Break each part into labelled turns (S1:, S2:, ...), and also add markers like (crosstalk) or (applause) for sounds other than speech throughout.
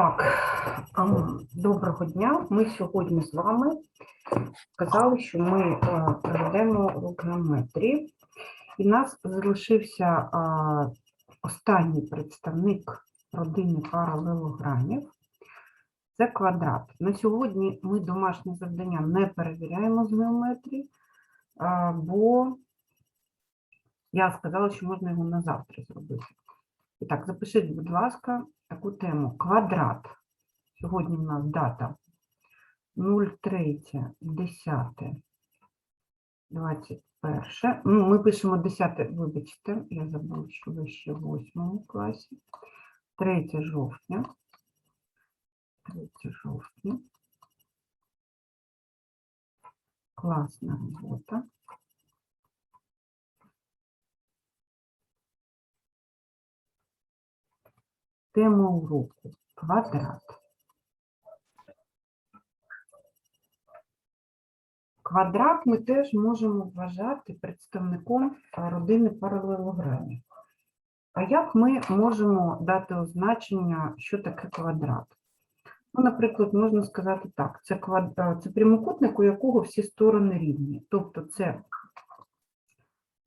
S1: Так, доброго дня. Ми сьогодні з вами сказали, що ми е, проведемо урок геометрії. І нас залишився е, останній представник родини паралелограмів. Це квадрат. На сьогодні ми домашнє завдання не перевіряємо з геометрії, е, бо я сказала, що можна його на завтра зробити. І так, запишіть, будь ласка, таку тему квадрат. Сьогодні в нас дата 03, 10, 21. Ну, ми пишемо 10, вибачте, я забула, що ви ще в 8 класі. 3 жовтня. 3 жовтня. Класна робота. Тема уроку квадрат. Квадрат ми теж можемо вважати представником родини паралелограмів. А як ми можемо дати означення, що таке квадрат? Ну, наприклад, можна сказати так: це, квад... це прямокутник, у якого всі сторони рівні. Тобто це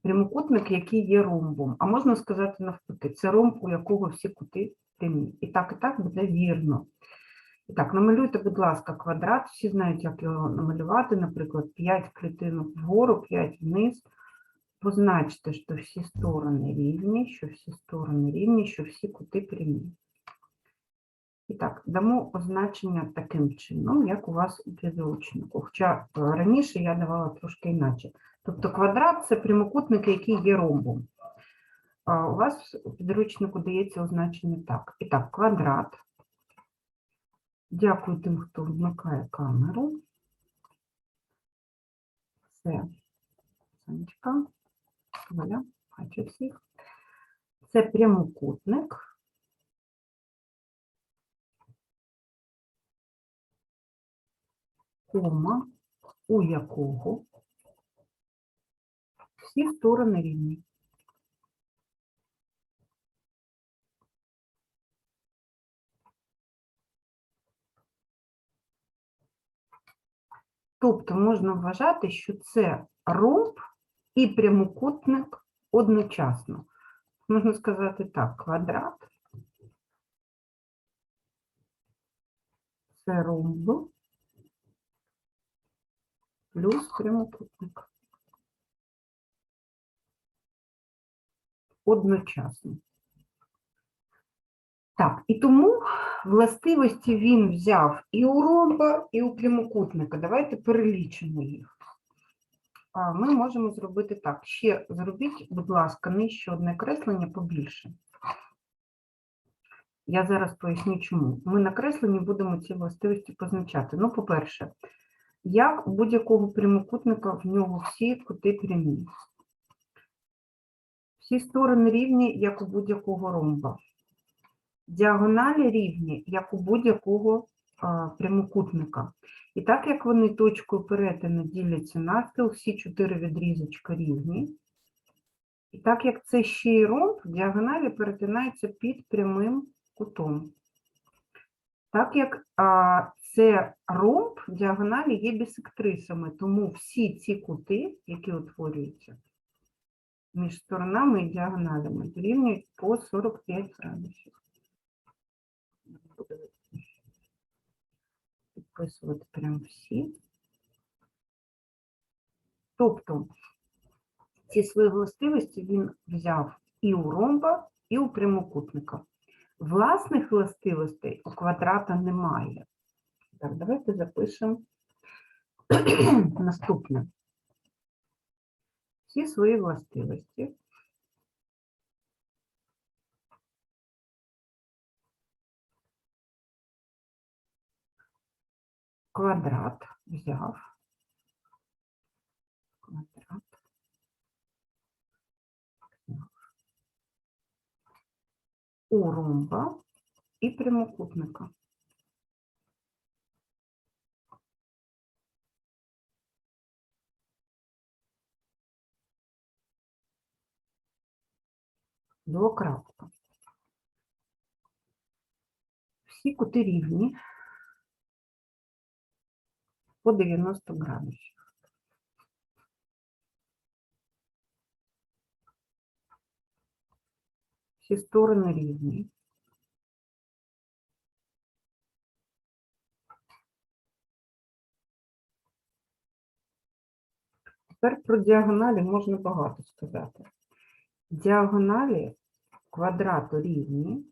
S1: прямокутник, який є ромбом. А можна сказати навпаки, це ромб, у якого всі кути прямі. І так, і так буде вірно. І так, намалюйте, будь ласка, квадрат. Всі знають, як його намалювати. Наприклад, 5 клітинок вгору, 5 вниз. Позначте, що всі сторони рівні, що всі сторони рівні, що всі кути прямі. І так, дамо означення таким чином, як у вас у підручнику. Хоча е, раніше я давала трошки інакше. Тобто квадрат це прямокутник, який є ромбом. У вас у підручнику дається означення так. І так, квадрат. Дякую тим, хто вмикає камеру. Це Сонечка. Валя, бачу всіх. Це прямокутник. Кома, у якого всі сторони рівні. Тобто можна вважати, що це ромб і прямокутник одночасно. Можна сказати так, квадрат це ромб плюс прямокутник. Одночасно. Так, і тому властивості він взяв і у ромба, і у прямокутника. Давайте перелічимо їх. Ми можемо зробити так. Ще зробіть, будь ласка, нижче одне креслення побільше. Я зараз поясню, чому. Ми на кресленні будемо ці властивості позначати. Ну, по-перше, як у будь-якого прямокутника в нього всі кути прямі. Всі сторони рівні, як у будь-якого ромба. Діагоналі рівні, як у будь-якого прямокутника. І так як вони точкою перетину діляться навпіл, всі чотири відрізочка рівні. І так як це ще й ромб, діагоналі перетинаються під прямим кутом. Так як а, це ромб, діагоналі є бісектрисами, тому всі ці кути, які утворюються між сторонами і діагоналями, дорівнюють по 45 градусів. Буду Підписувати прям всі. Тобто ці свої властивості він взяв і у ромба, і у прямокутника. Власних властивостей у квадрата немає. Так, давайте запишемо (clears throat) наступне. Всі свої властивості. Квадрат взяв. Квадрат. У ромба і прямокутника. Двокрапка. всі кути рівні по 90 градусів. Всі сторони рівні. Тепер про діагоналі можна багато сказати. Діагоналі квадрату рівні,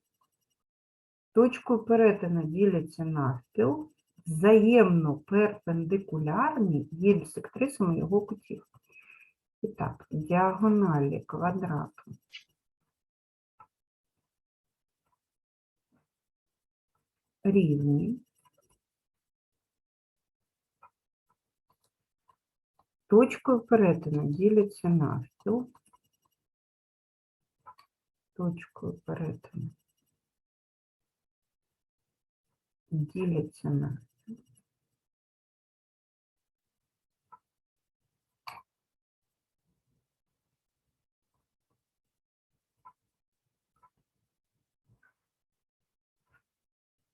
S1: точкою перетину діляться навпіл, взаємно перпендикулярні є бісектрисами його кутів. І так, діагоналі квадрату рівні. Точкою перетину діляться навпіл. Точкою перетину діляться на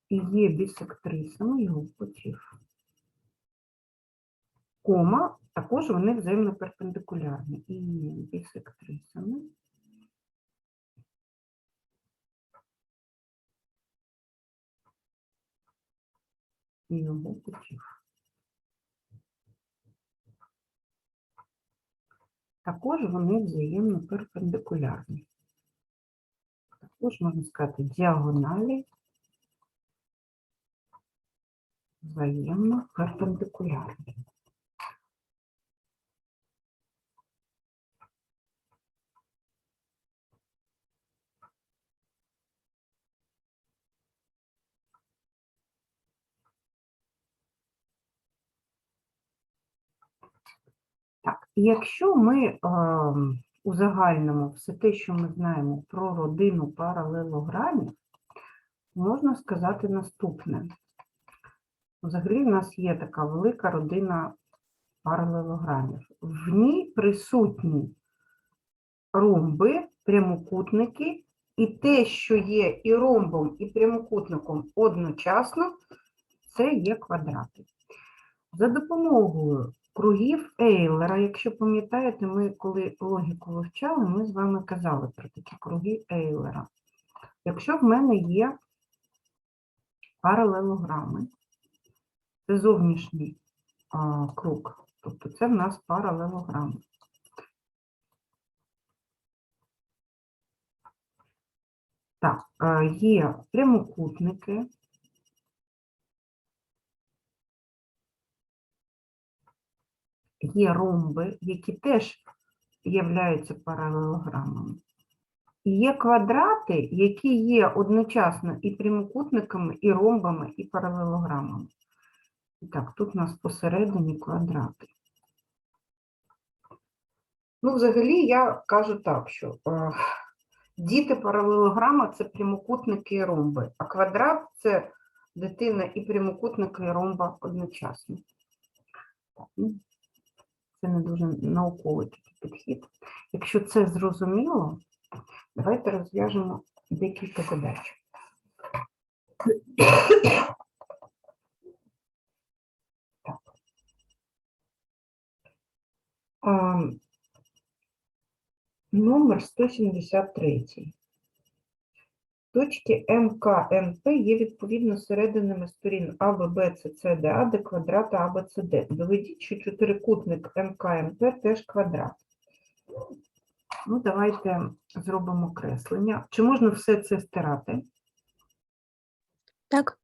S1: і є бісектрисами його кутів. Кома, також вони взаємно перпендикулярні. І є бісектрисами. Його кутів. Також вони взаємно перпендикулярні. Також можна сказати діагоналі взаємно перпендикулярні. Так, якщо ми е, узагальнимо все те, що ми знаємо про родину паралелограмів, можна сказати наступне. Взагалі, в нас є така велика родина паралелограмів. В ній присутні ромби, прямокутники, і те, що є і ромбом, і прямокутником одночасно, це є квадрати. За допомогою кругів Ейлера, якщо пам'ятаєте, ми коли логіку вивчали, ми з вами казали про такі круги Ейлера. Якщо в мене є паралелограми, це зовнішній а, круг, тобто це в нас паралелограми. Так, е, є прямокутники, є ромби, які теж являються паралелограмами. І є квадрати, які є одночасно і прямокутниками, і ромбами, і паралелограмами. Так, тут у нас посередині квадрати. Ну, взагалі, я кажу так, що е, діти паралелограма це прямокутники і ромби, а квадрат це дитина і прямокутника, і ромба одночасно. Ну, Це не дуже науковий такий підхід. Якщо це зрозуміло, давайте розв'яжемо декілька задач. Так. А, Номер 173. Точки МК, МП є відповідно серединами сторін А, Б, Б, С, С, Д, А, Д квадрата А, Б, С, Д. Доведіть, що чотирикутник МК, МП теж квадрат. Ну, давайте зробимо креслення. Чи можна все це стирати?
S2: Так,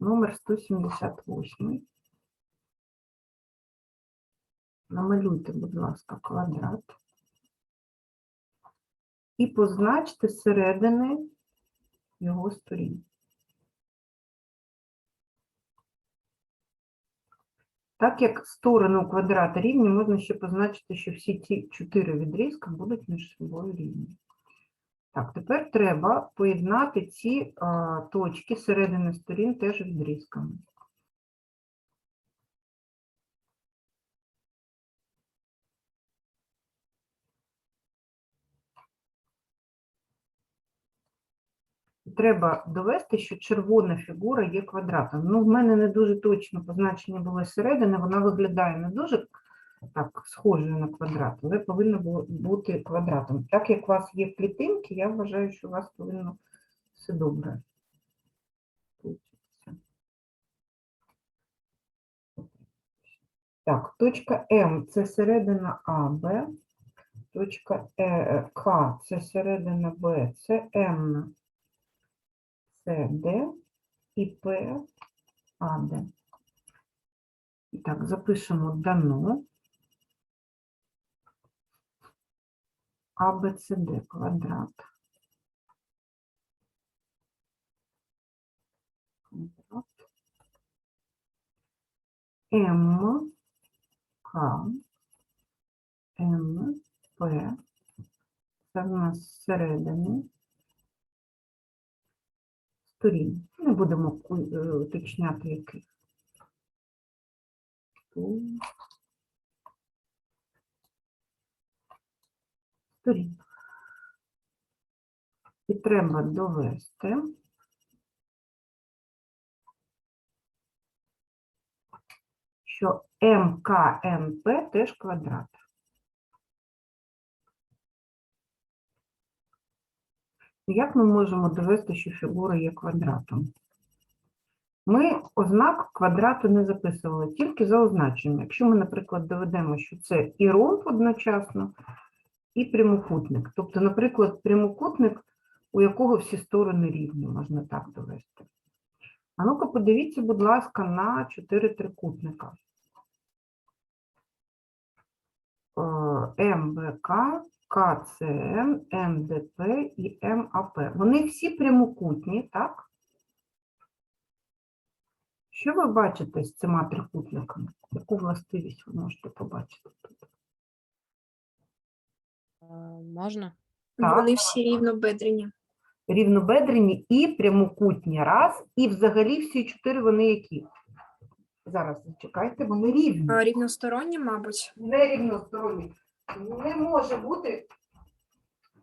S1: Номер 178. Намалюйте, будь ласка, квадрат. І позначте середини його сторін. Так як сторони у квадрата рівні, можна ще позначити, що всі ті чотири відрізка будуть між собою рівні. Так, тепер треба поєднати ці а, точки середини сторін теж відрізками. Треба довести, що червона фігура є квадратом. Ну, в мене не дуже точно позначення було зсередини, вона виглядає не дуже так схожою на квадрат, але повинна бу- бути квадратом. Так як у вас є клітинки, я вважаю, що у вас повинно все добре. Так, точка М це середина АБ, точка Е, К це середина Б, це М, це і П, АД. І так, запишемо дано. АБЦД квадрат. М, К, М, П. Це в нас зсередини. Сторін. Не будемо е, уточняти, яких. Сторін. І треба довести. що МКНП теж квадрат. Як ми можемо довести, що фігура є квадратом? Ми ознак квадрату не записували, тільки за означенням. Якщо ми, наприклад, доведемо, що це і ромб одночасно, і прямокутник. Тобто, наприклад, прямокутник, у якого всі сторони рівні, можна так довести. А ну-ка, подивіться, будь ласка, на чотири трикутника. Е, МБК, КЦМ, МДП і МАП. Вони всі прямокутні, так? Що ви бачите з цими трикутниками? Яку властивість ви можете побачити тут?
S2: Можна?
S1: Так.
S3: Вони всі рівнобедрені.
S1: Рівнобедрені і прямокутні. Раз. І взагалі всі чотири вони які? Зараз зачекайте, вони рівні.
S3: Рівносторонні, мабуть.
S1: не рівносторонні. Не може бути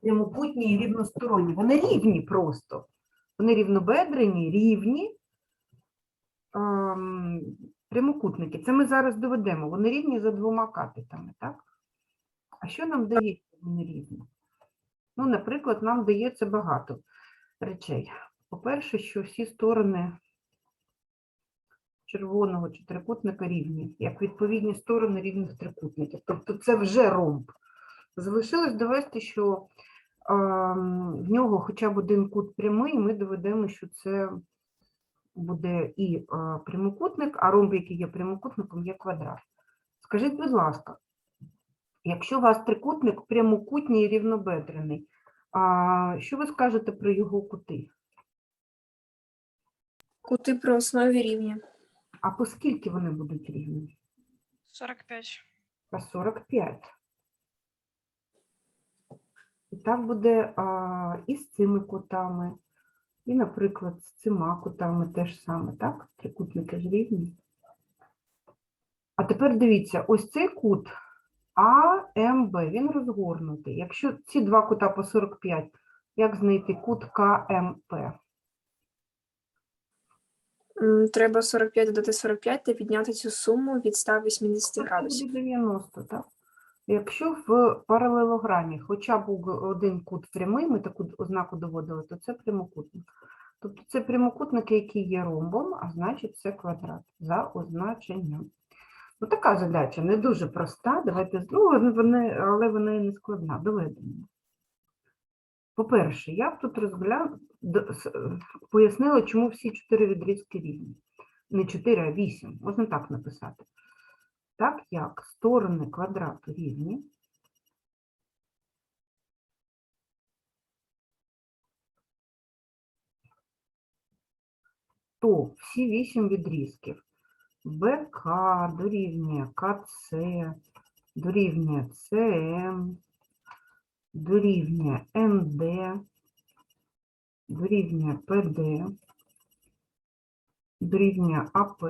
S1: прямокутні і рівносторонні. Вони рівні просто. Вони рівнобедрені, рівні ем, прямокутники. Це ми зараз доведемо. Вони рівні за двома катетами, так? А що нам дає, що вони рівні? Ну, наприклад, нам дається багато речей. По-перше, що всі сторони червоного чи трикутника рівні, як відповідні сторони рівних трикутників. Тобто це вже ромб. Залишилось довести, що ем, в нього хоча б один кут прямий, ми доведемо, що це буде і е, прямокутник, а ромб, який є прямокутником, є квадрат. Скажіть, будь ласка, якщо у вас трикутник прямокутній і рівнобедрений, а, що ви скажете про його кути?
S3: Кути при основі рівні.
S1: А по скільки вони будуть рівні?
S4: 45.
S1: По 45. І так буде а, і з цими кутами, і, наприклад, з цими кутами теж саме, так? Трикутники ж рівні. А тепер дивіться, ось цей кут АМБ, він розгорнутий. Якщо ці два кута по 45, як знайти кут КМП?
S3: Треба 45 додати 45 та підняти цю суму від 180 градусів.
S1: буде 90, так? Якщо в паралелограмі хоча б один кут прямий, ми таку ознаку доводили, то це прямокутник. Тобто це прямокутник, який є ромбом, а значить це квадрат за означенням. Ну, така задача не дуже проста. Давайте знову, вони, але вона і не складна. Доведення. По-перше, я б тут розгляну, д- с- е, пояснила, чому всі чотири відрізки рівні. Не чотири, а вісім. Можна так написати. Так як сторони квадрату рівні, то всі вісім відрізків БК дорівнює КЦ, дорівнює ЦМ, дорівнює МД, дорівнює ПД, дорівнює АП,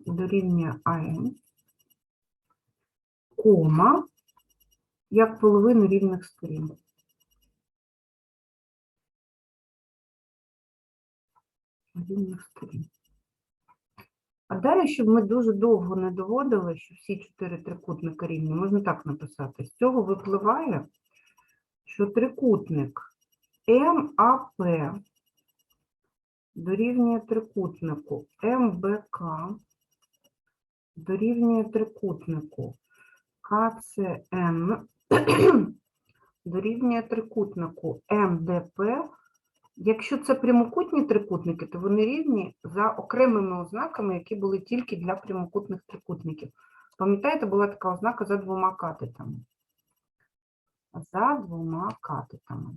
S1: дорівнює АМ, кома, як половину рівних сторін. рівних сторін. А далі, щоб ми дуже довго не доводили, що всі чотири трикутника рівні, можна так написати. З цього випливає, що трикутник МАП дорівнює трикутнику МБК, дорівнює трикутнику КЦН, (clears throat) дорівнює трикутнику МДП. Якщо це прямокутні трикутники, то вони рівні за окремими ознаками, які були тільки для прямокутних трикутників. Пам'ятаєте, була така ознака за двома катетами. За двома катетами.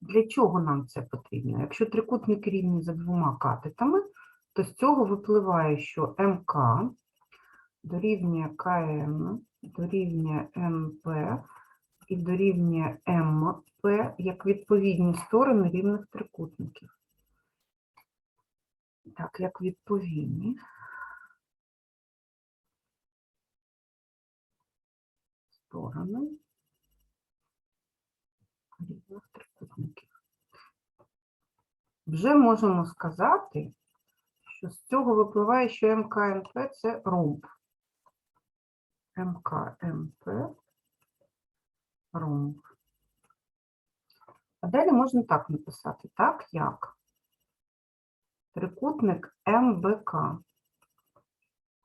S1: Для чого нам це потрібно? Якщо трикутники рівні за двома катетами, то з цього випливає, що МК дорівнює КМ, дорівнює МП і дорівнює МП як відповідні сторони рівних трикутників. Так, як відповідні. Трикутників. Вже можемо сказати, що з цього випливає, що МКМП – це ромб. МКМП ромб. А далі можна так написати, так як трикутник МБК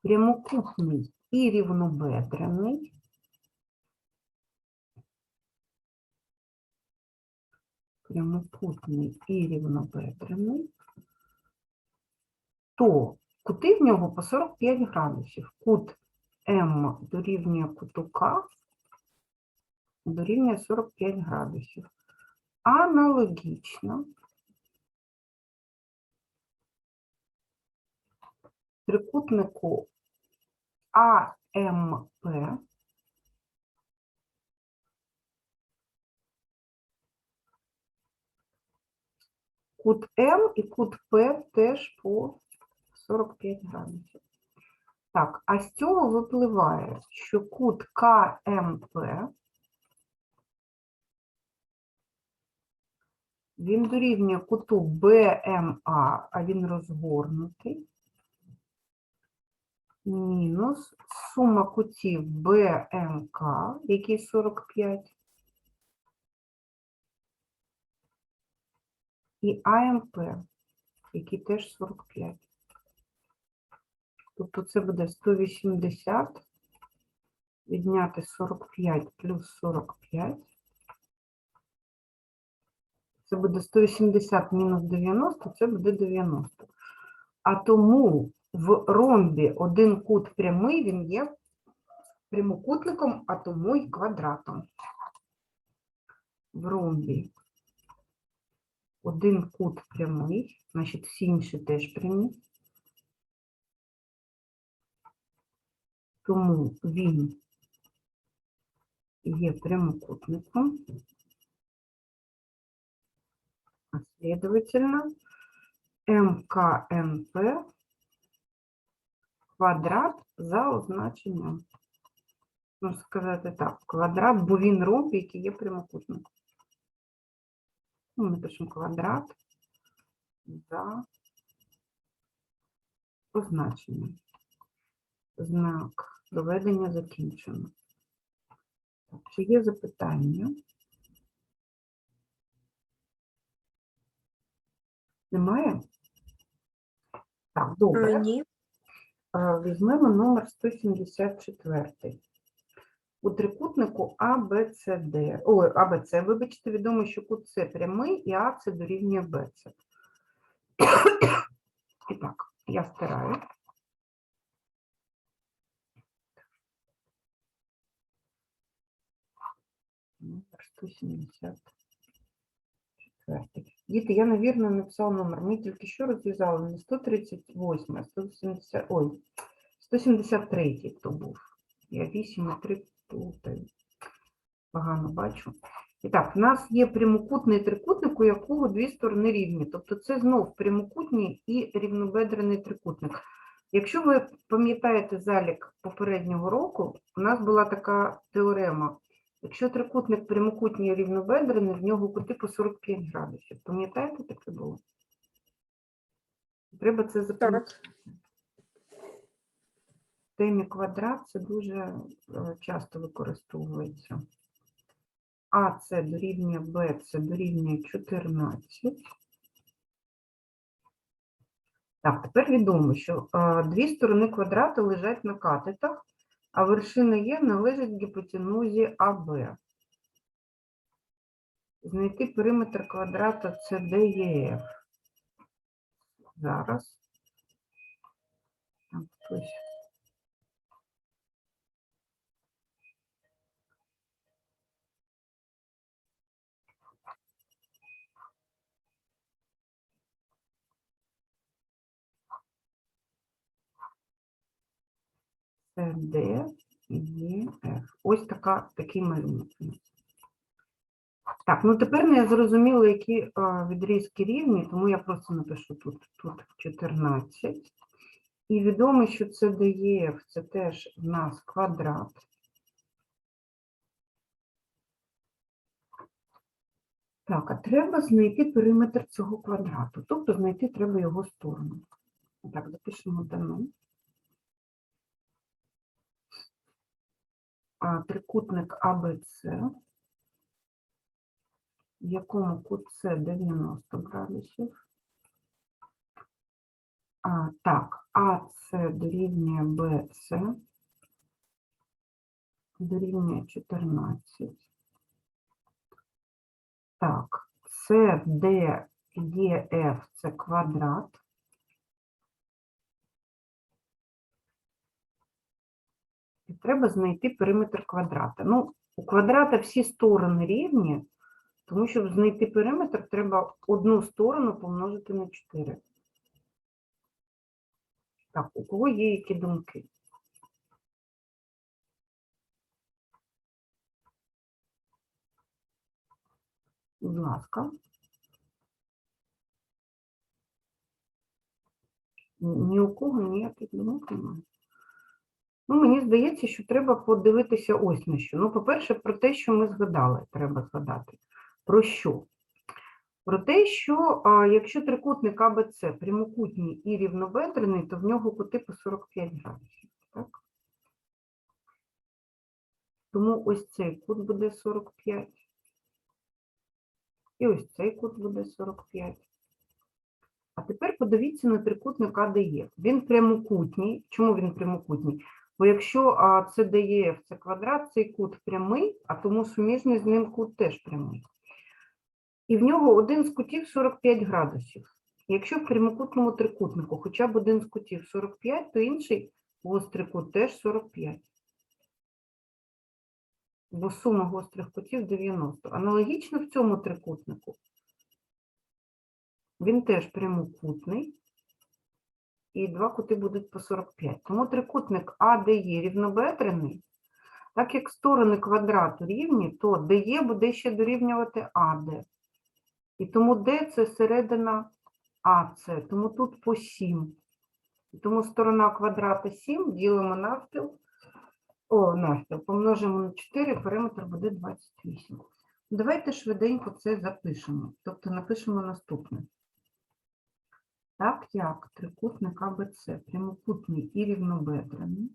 S1: прямокутний і рівнобедрений прямокутний і рівнобедрений, то кути в нього по 45 градусів. Кут М дорівнює куту К дорівнює 45 градусів. Аналогічно трикутнику АМП кут М і кут П теж по 45 градусів. Так, а з цього випливає, що кут КМП він дорівнює куту БМА, а він розгорнутий, мінус сума кутів БМК, який 45, і АМП, який теж 45. Тобто це буде 180 відняти 45 плюс 45. Це буде 180 мінус 90, це буде 90. А тому в ромбі один кут прямий, він є прямокутником, а тому й квадратом. В ромбі один кут прямий, значить всі інші теж прямі. Тому він є прямокутником. А следовательно, МКНП квадрат за означенням. Можна сказати так, квадрат, бо він ромб, який є прямокутником. Ну, ми пишемо квадрат за означенням. Знак доведення закінчено. Так, чи є запитання? Немає? Так, добре.
S3: Е, Ні.
S1: Е, Візьмемо номер 174. У трикутнику ABCD, ой, ABC, вибачте, відомо, що кут С прямий і А це дорівнює BC. (coughs) І так, я стираю. Номер 174. Діти, я, навірно, написала номер. Ми тільки що розв'язали не 138, а 170, ой, 173 то був. Я 8 і 3 плутаю. Погано бачу. І так, в нас є прямокутний трикутник, у якого дві сторони рівні. Тобто це знов прямокутний і рівнобедрений трикутник. Якщо ви пам'ятаєте залік попереднього року, у нас була така теорема. Якщо трикутник прямокутній рівнобедрений, в нього кути по 45 градусів. Пам'ятаєте, таке було? Треба це запам'ятати. Темі квадрат це дуже е, часто використовується. А це дорівнює Б, це дорівнює 14. Так, тепер відомо, що е, дві сторони квадрата лежать на катетах, а вершина Є належить гіпотенузі АБ. Знайти периметр квадрата це ДЕФ. Зараз. Так, хтось. Д, Є, Ф. Ось така, такий малюнок. Так, ну тепер не зрозуміло, які відрізки рівні, тому я просто напишу тут, тут 14. І відомо, що це ДЕФ, це теж в нас квадрат. Так, а треба знайти периметр цього квадрату, тобто знайти треба його сторону. Так, запишемо дано. Трикутник АБЦ, в якому кут С 90 градусів. А, так, АС дорівнює БС, дорівнює 14. Так, СДЕФ це квадрат. Треба знайти периметр квадрата. Ну, у квадрата всі сторони рівні, тому щоб знайти периметр, треба одну сторону помножити на 4. Так, у кого є які думки? Будь ласка. Ні у кого ніяких думок немає. Ну, мені здається, що треба подивитися ось на що. Ну, по-перше, про те, що ми згадали, треба згадати. Про що? Про те, що а, якщо трикутник АБЦ прямокутній і рівнобедрений, то в нього кути по 45 градусів. Так? Тому ось цей кут буде 45. І ось цей кут буде 45. А тепер подивіться на трикутник АДЕ. Він прямокутній. Чому він прямокутній? Бо якщо це ДЕФ, це квадрат, цей кут прямий, а тому суміжний з ним кут теж прямий. І в нього один з кутів 45 градусів. Якщо в прямокутному трикутнику хоча б один з кутів 45, то інший гострий кут теж 45. Бо сума гострих кутів 90. Аналогічно в цьому трикутнику. Він теж прямокутний. І два кути будуть по 45. Тому трикутник АДЕ рівнобедрений. Так як сторони квадрату рівні, то ДЕ буде ще дорівнювати АД. І тому Д це середина АЦ, тому тут по 7. І тому сторона квадрата 7 ділимо навпіл, о, навпіл, помножимо на 4, периметр буде 28. Давайте швиденько це запишемо. Тобто напишемо наступне. Так як трикутник АБЦ прямокутний і рівнобедрений,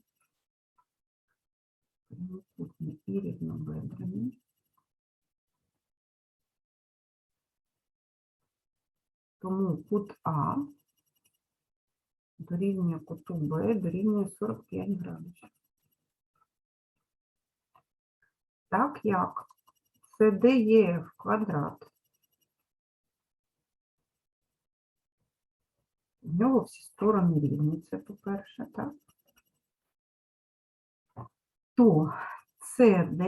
S1: прямокутний і рівнобедрений, тому кут А дорівнює куту Б дорівнює 45 градусів. Так як СДЕФ квадрат, в нього всі сторони рівні, це по-перше, так? То СД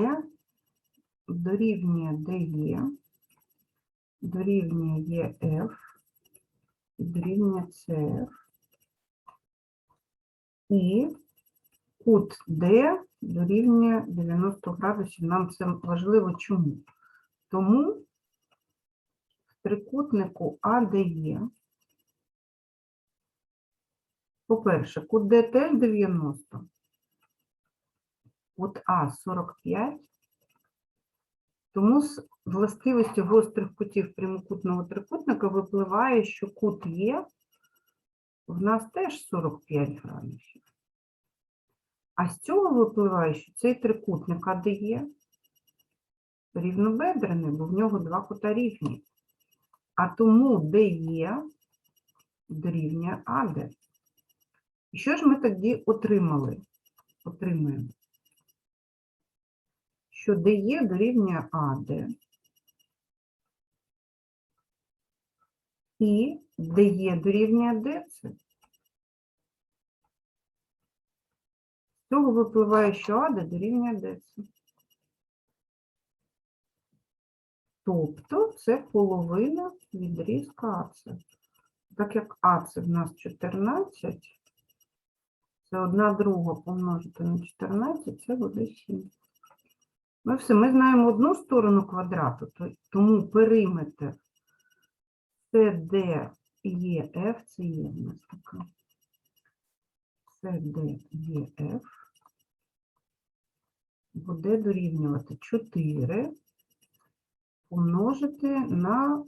S1: дорівнює ДЕ, дорівнює ЕФ, дорівнює СФ. І кут Д дорівнює 90 градусів. Нам це важливо чому? Тому в трикутнику АДЕ, по-перше, кут Д теж 90, кут А 45, Тому з властивості гострих кутів прямокутного трикутника випливає, що кут є в нас теж 45 градусів. А з цього випливає, що цей трикутник АДЄ рівнобедрений, бо в нього два кута рівні. А тому ДЕ дорівнює АД. Що ж ми тоді отримали? Отримаємо, що ДЕ дорівнює АД і ДЕ дорівнює ДЦ. З цього випливає, що АД дорівнює ДЦ. Тобто це половина відрізка АЦ. Так як АЦ в нас 14, це одна друга помножити на 14, це буде 7. Ну все, ми знаємо одну сторону квадрату, тому периметр CDEF, це є в нас така. CDEF буде дорівнювати 4 помножити на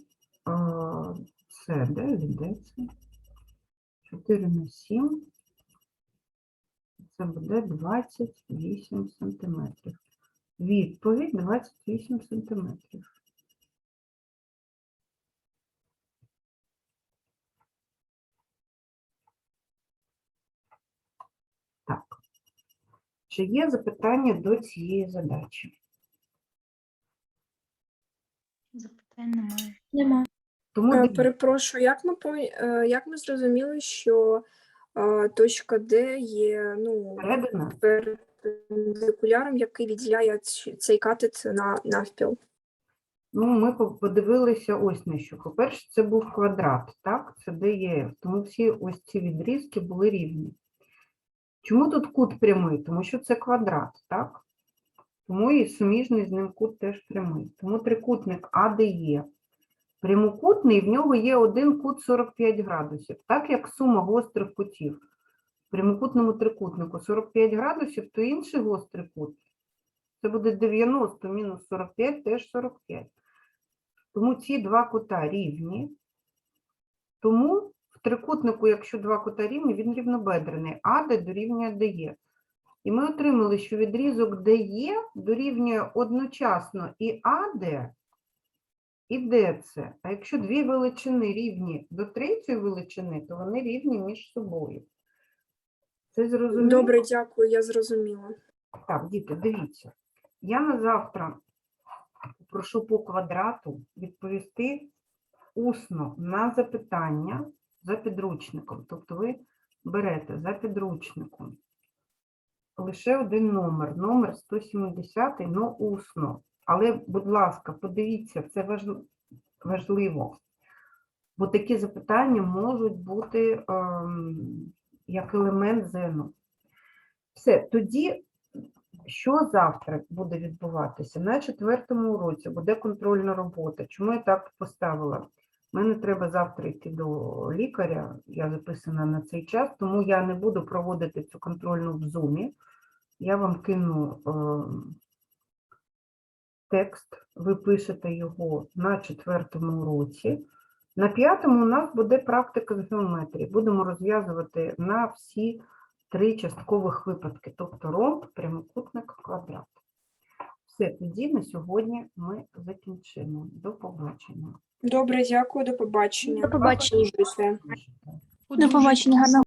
S1: де йдеться? 4 на 7. Це буде 28 сантиметрів. Відповідь 28 сантиметрів. Так. Чи є запитання до цієї задачі?
S2: Запитань немає.
S4: Нема.
S1: Тому
S3: Е. Перепрошую, як ми помі- е, як ми зрозуміли, що точка Д є ну,
S1: Передана?
S3: перпендикуляром, який відділяє ц- цей катет на навпіл?
S1: Ну, ми по- подивилися ось на що. По-перше, це був квадрат, так? Це ДЕФ. Тому всі ось ці відрізки були рівні. Чому тут кут прямий? Тому що це квадрат, так? Тому і суміжний з ним кут теж прямий. Тому трикутник АДЕ прямокутний, в нього є один кут 45 градусів. Так як сума гострих кутів в прямокутному трикутнику 45 градусів, то інший гострий кут це буде 90 мінус 45, теж 45. Тому ці два кута рівні. Тому в трикутнику, якщо два кута рівні, він рівнобедрений. АД дорівнює ДЕ. І ми отримали, що відрізок ДЕ дорівнює одночасно і АД, і ДЦ. А якщо дві величини рівні до третьої величини, то вони рівні між собою. Це зрозуміло?
S3: Добре, дякую, я зрозуміла.
S1: Так, діти, дивіться. Я на завтра прошу по квадрату відповісти усно на запитання за підручником. Тобто ви берете за підручником лише один номер, номер 170, но усно. Але, будь ласка, подивіться, це важл- важливо. Бо такі запитання можуть бути ем, як елемент зену. Все, тоді що завтра буде відбуватися? На четвертому уроці буде контрольна робота. Чому я так поставила? Мені треба завтра йти до лікаря, я записана на цей час, тому я не буду проводити цю контрольну в зумі. Я вам кину е, текст, ви пишете його на четвертому уроці. На п'ятому у нас буде практика з геометрії. Будемо розв'язувати на всі три часткових випадки, тобто ромб, прямокутник, квадрат. Все, тоді на сьогодні ми закінчимо. До побачення.
S3: Добре, дякую, до побачення.
S4: До побачення. До побачення, гарного